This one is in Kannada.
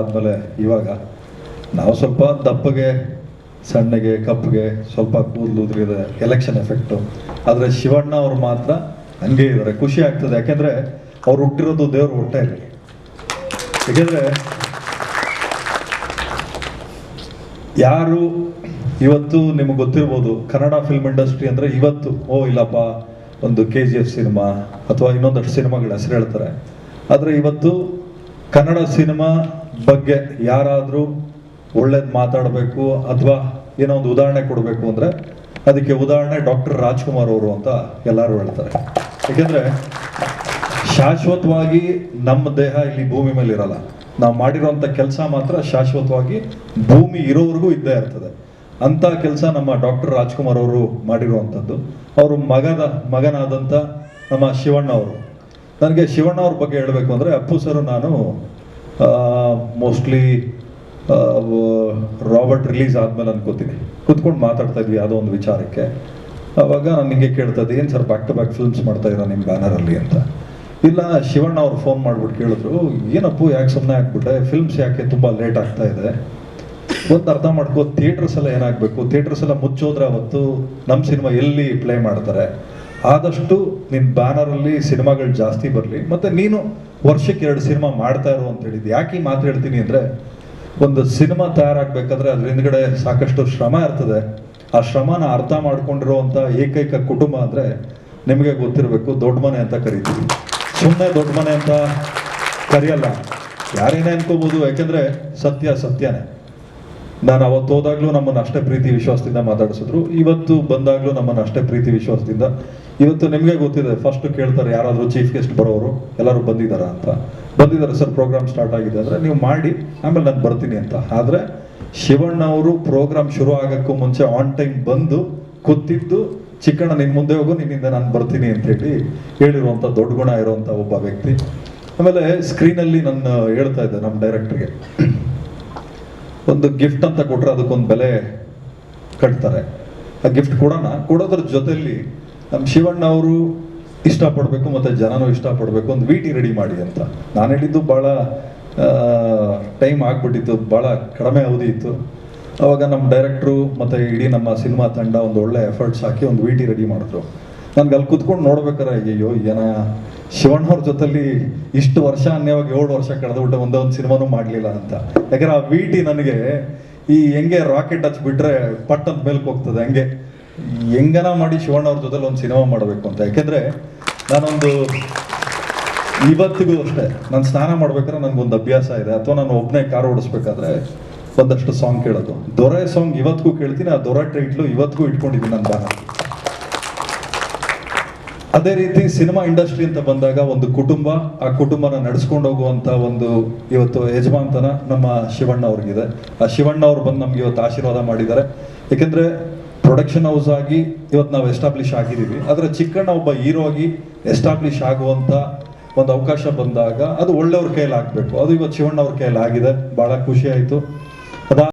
ಅದಾದಮೇಲೆ ಇವಾಗ ನಾವು ಸ್ವಲ್ಪ ದಪ್ಪಗೆ, ಸಣ್ಣಗೆ ಕಪ್ಪಗೆ ಸ್ವಲ್ಪ ಕೂದಲು ಉದುರಿದೆ ಎಲೆಕ್ಷನ್ ಎಫೆಕ್ಟು ಆದರೆ ಶಿವಣ್ಣ ಅವ್ರು ಮಾತ್ರ ಹಂಗೆ ಇದ್ದಾರೆ. ಖುಷಿ ಆಗ್ತದೆ. ಯಾಕೆಂದರೆ ಅವ್ರು ಹುಟ್ಟಿರೋದು ದೇವ್ರ ಹೊಟ್ಟೆಯಲ್ಲಿ ಯಾಕೆಂದರೆ ಯಾರು ಇವತ್ತು ನಿಮಗೆ ಗೊತ್ತಿರ್ಬೋದು, ಕನ್ನಡ ಫಿಲ್ಮ್ ಇಂಡಸ್ಟ್ರಿ ಅಂದರೆ ಇವತ್ತು, ಓ ಇಲ್ಲಪ್ಪ, ಒಂದು ಕೆ ಜಿ ಎಫ್ ಸಿನಿಮಾ ಅಥವಾ ಇನ್ನೊಂದಷ್ಟು ಸಿನಿಮಾಗಳ ಹೆಸರು ಹೇಳ್ತಾರೆ. ಆದರೆ ಇವತ್ತು ಕನ್ನಡ ಸಿನಿಮಾ ಬಗ್ಗೆ ಯಾರಾದರೂ ಒಳ್ಳೇದು ಮಾತಾಡಬೇಕು ಅಥವಾ ಏನೋ ಒಂದು ಉದಾಹರಣೆ ಕೊಡಬೇಕು ಅಂದರೆ ಅದಕ್ಕೆ ಉದಾಹರಣೆ ಡಾಕ್ಟರ್ ರಾಜ್ಕುಮಾರ್ ಅವರು ಅಂತ ಎಲ್ಲರೂ ಹೇಳ್ತಾರೆ. ಏಕೆಂದರೆ ಶಾಶ್ವತವಾಗಿ ನಮ್ಮ ದೇಹ ಇಲ್ಲಿ ಭೂಮಿ ಮೇಲೆ ಇರಲ್ಲ. ನಾವು ಮಾಡಿರೋಂಥ ಕೆಲಸ ಮಾತ್ರ ಶಾಶ್ವತವಾಗಿ ಭೂಮಿ ಇರೋವರೆಗೂ ಇದ್ದೇ ಇರ್ತದೆ. ಅಂತ ಕೆಲಸ ನಮ್ಮ ಡಾಕ್ಟರ್ ರಾಜ್ಕುಮಾರ್ ಅವರು ಮಾಡಿರುವಂಥದ್ದು. ಅವರು ಮಗದ ಮಗನಾದಂಥ ನಮ್ಮ ಶಿವಣ್ಣ ಅವರು. ನನಗೆ ಶಿವಣ್ಣ ಅವ್ರ ಬಗ್ಗೆ ಹೇಳಬೇಕು ಅಂದರೆ ಅಪ್ಪು ಸರ್ ನಾನು ಮೋಸ್ಟ್ಲಿ ರಾಬರ್ಟ್ ರಿಲೀಸ್ ಆದ್ಮೇಲೆ ಅನ್ಕೋತೀನಿ ಕುತ್ಕೊಂಡು ಮಾತಾಡ್ತಾ ಇದ್ವಿ ಯಾವುದೋ ಒಂದು ವಿಚಾರಕ್ಕೆ. ಅವಾಗ ನಾನು ನಿಮಗೆ ಕೇಳ್ತಾ ಇದ್ದೆ, ಏನು sir back to back films ಮಾಡ್ತಾ ಇರೋ ನಿಮ್ಮ ಬ್ಯಾನರಲ್ಲಿ ಅಂತ. ಇಲ್ಲ, ಶಿವಣ್ಣ ಅವ್ರು ಫೋನ್ ಮಾಡ್ಬಿಟ್ಟು ಕೇಳಿದ್ರು, ಏನಪ್ಪು ಯಾಕೆ ಸುಮ್ಮನೆ ಹಾಕ್ಬಿಟ್ಟೆ ಫಿಲ್ಮ್ಸ್ ಯಾಕೆ ತುಂಬ ಲೇಟ್ ಆಗ್ತಾ ಇದೆ? ಒಂದು ಅರ್ಥ ಮಾಡ್ಕೋ ಥಿಯೇಟರ್ಸ್ ಎಲ್ಲ ಏನಾಗಬೇಕು? ಥಿಯೇಟರ್ಸ್ ಎಲ್ಲ ಮುಚ್ಚೋದ್ರೆ ಅವತ್ತು ನಮ್ಮ ಸಿನಿಮಾ ಎಲ್ಲಿ ಪ್ಲೇ ಮಾಡ್ತಾರೆ? ಆದಷ್ಟು ನಿನ್ನ ಬ್ಯಾನರಲ್ಲಿ ಸಿನಿಮಾಗಳು ಜಾಸ್ತಿ ಬರಲಿ. ಮತ್ತು ನೀನು ವರ್ಷಕ್ಕೆ ಎರಡು ಸಿನಿಮಾ ಮಾಡ್ತಾ ಇರು ಅಂತ ಹೇಳಿದ್ದು. ಯಾಕೆ ಈ ಮಾತು ಹೇಳ್ತೀನಿ ಅಂದರೆ, ಒಂದು ಸಿನಿಮಾ ತಯಾರಾಗಬೇಕಾದ್ರೆ ಅದ್ರ ಹಿಂದ್ಗಡೆ ಸಾಕಷ್ಟು ಶ್ರಮ ಇರ್ತದೆ. ಆ ಶ್ರಮನ ಅರ್ಥ ಮಾಡ್ಕೊಂಡಿರುವಂಥ ಏಕೈಕ ಕುಟುಂಬ ಅಂದರೆ ನಿಮಗೆ ಗೊತ್ತಿರಬೇಕು ದೊಡ್ಡ ಮನೆ ಅಂತ ಕರಿತೀವಿ. ಸುಮ್ಮನೆ ದೊಡ್ಡ ಮನೆ ಅಂತ ಕರೆಯಲ್ಲ. ಯಾರೇನೇ ಅನ್ಕೋಬೋದು, ಯಾಕೆಂದರೆ ಸತ್ಯ ಸತ್ಯನೇ. ನಾನು ಅವತ್ತು ಹೋದಾಗಲೂ ನಮ್ಮನ್ನು ಅಷ್ಟೇ ಪ್ರೀತಿ ವಿಶ್ವಾಸದಿಂದ ಮಾತಾಡಿಸಿದ್ರು. ಇವತ್ತು ಬಂದಾಗ್ಲೂ ನಮ್ಮನ್ನು ಅಷ್ಟೇ ಪ್ರೀತಿ ವಿಶ್ವಾಸದಿಂದ. ಇವತ್ತು ನಿಮಗೆ ಗೊತ್ತಿದೆ ಫಸ್ಟ್ ಕೇಳ್ತಾರೆ ಯಾರಾದರೂ ಚೀಫ್ ಗೆಸ್ಟ್ ಬರೋರು, ಎಲ್ಲರೂ ಬಂದಿದ್ದಾರಾ ಅಂತ. ಬಂದಿದ್ದಾರೆ ಸರ್ ಪ್ರೋಗ್ರಾಮ್ ಸ್ಟಾರ್ಟ್ ಆಗಿದೆ ಅಂದರೆ ನೀವು ಮಾಡಿ, ಆಮೇಲೆ ನಾನು ಬರ್ತೀನಿ ಅಂತ. ಆದರೆ ಶಿವಣ್ಣ ಅವರು ಪ್ರೋಗ್ರಾಮ್ ಶುರು ಆಗೋಕ್ಕೂ ಮುಂಚೆ ಆನ್ ಟೈಮ್ ಬಂದು ಕೂತಿದ್ದು, ಚಿಕ್ಕಣ್ಣ ನಿನ್ನ ಮುಂದೆ ಹೋಗು, ನಿನ್ನಿಂದ ನಾನು ಬರ್ತೀನಿ ಅಂತ ಹೇಳಿ ಹೇಳಿರುವಂಥ ದೊಡ್ಡ ಗುಣ ಇರುವಂಥ ಒಬ್ಬ ವ್ಯಕ್ತಿ. ಆಮೇಲೆ ಸ್ಕ್ರೀನಲ್ಲಿ ನನ್ನ ಹೇಳ್ತಾ ಇದ್ದೆ ನಮ್ಮ ಡೈರೆಕ್ಟ್ರಿಗೆ ಒಂದು ಗಿಫ್ಟ್ ಅಂತ ಕೊಟ್ರೆ ಅದಕ್ಕೊಂದು ಬೆಲೆ ಕಟ್ತಾರೆ. ಆ ಗಿಫ್ಟ್ ಕೊಡೋಣ. ಕೊಡೋದ್ರ ಜೊತೆಯಲ್ಲಿ ನಮ್ಮ ಶಿವಣ್ಣ ಅವರು ಇಷ್ಟಪಡಬೇಕು ಮತ್ತು ಜನನೂ ಇಷ್ಟಪಡಬೇಕು ಒಂದು ವಿಟಿ ರೆಡಿ ಮಾಡಿ ಅಂತ. ನಾನು ಹೇಳಿದ್ದು ಭಾಳ ಟೈಮ್ ಆಗ್ಬಿಟ್ಟಿತ್ತು ಭಾಳ ಕಡಿಮೆ ಅವಧಿ ಇತ್ತು ಅವಾಗ ನಮ್ಮ ಡೈರೆಕ್ಟ್ರು ಮತ್ತು ಇಡೀ ನಮ್ಮ ಸಿನಿಮಾ ತಂಡ ಒಂದು ಒಳ್ಳೆ ಎಫರ್ಟ್ಸ್ ಹಾಕಿ ಒಂದು ವಿಟಿ ರೆಡಿ ಮಾಡಿದ್ರು. ನನಗೆ ಅಲ್ಲಿ ಕುತ್ಕೊಂಡು ನೋಡ್ಬೇಕಾರೆ ಅಯ್ಯೋ ಏನ ಶಿವಣ್ಣ ಅವ್ರ ಜೊತೆಲಿ ಇಷ್ಟು ವರ್ಷ, ಅನ್ಯವಾಗಿ ಏಳು ವರ್ಷ ಕಳೆದ್ಬಿಟ್ಟು ಒಂದೇ ಒಂದು ಸಿನಿಮಾನು ಮಾಡಲಿಲ್ಲ ಅಂತ. ಯಾಕಂದ್ರೆ ಆ ವಿ ಟಿ ನನಗೆ ಈ ಹೆಂಗೆ ರಾಕೆಟ್ ಹಚ್ಬಿಟ್ರೆ ಪಟ್ ಅಂತ ಮೇಲ್ಕ್ ಹೋಗ್ತದೆ, ಹಂಗೆ. ಹೆಂಗನ ಮಾಡಿ ಶಿವಣ್ಣವ್ರ ಜೊತೆಲಿ ಒಂದು ಸಿನಿಮಾ ಮಾಡಬೇಕು ಅಂತ. ಯಾಕೆಂದ್ರೆ ನಾನೊಂದು ಇವತ್ತಿಗೂ ಅಷ್ಟೇ, ನಾನು ಸ್ನಾನ ಮಾಡ್ಬೇಕಾದ್ರೆ ನನಗೊಂದು ಅಭ್ಯಾಸ ಇದೆ, ಅಥವಾ ನಾನು ಒಬ್ಬನೇ ಕಾರ್ ಓಡಿಸ್ಬೇಕಾದ್ರೆ ಒಂದಷ್ಟು ಸಾಂಗ್ ಕೇಳೋದು. ದೊರೆ ಸಾಂಗ್ ಇವತ್ತಿಗೂ ಕೇಳ್ತೀನಿ, ಆ ದೊರೆ ಟೈಟ್ಲು ಇವತ್ತಿಗೂ ಇಟ್ಕೊಂಡಿದ್ದೀನಿ ನನ್ನ ಬ್ಯಾನರ್ ಅದೇ ರೀತಿ ಸಿನಿಮಾ ಇಂಡಸ್ಟ್ರಿ ಅಂತ ಬಂದಾಗ ಒಂದು ಕುಟುಂಬ, ಆ ಕುಟುಂಬನ ನಡೆಸ್ಕೊಂಡು ಹೋಗುವಂತ ಒಂದು ಇವತ್ತು ಯಜಮಾನ್ತನ ನಮ್ಮ ಶಿವಣ್ಣ ಅವ್ರಿಗಿದೆ. ಆ ಶಿವಣ್ಣ ಅವ್ರು ಬಂದು ನಮ್ಗೆ ಇವತ್ತು ಆಶೀರ್ವಾದ ಮಾಡಿದ್ದಾರೆ. ಯಾಕೆಂದ್ರೆ ಪ್ರೊಡಕ್ಷನ್ ಹೌಸ್ ಆಗಿ ಇವತ್ತು ನಾವು ಎಸ್ಟಾಬ್ಲಿಷ್ ಆಗಿದ್ದೀವಿ. ಆದರೆ ಚಿಕ್ಕಣ್ಣ ಒಬ್ಬ ಹೀರೋ ಆಗಿ ಎಸ್ಟಾಬ್ಲಿಷ್ ಆಗುವಂತ ಒಂದು ಅವಕಾಶ ಬಂದಾಗ ಅದು ಒಳ್ಳೆಯವ್ರ ಕೈಯಲ್ಲಿ ಆಗಬೇಕು ಅದು ಇವತ್ತು ಶಿವಣ್ಣ ಅವ್ರ ಕೈಯಲ್ಲಿ ಆಗಿದೆ ಬಹಳ ಖುಷಿ ಆಯಿತು.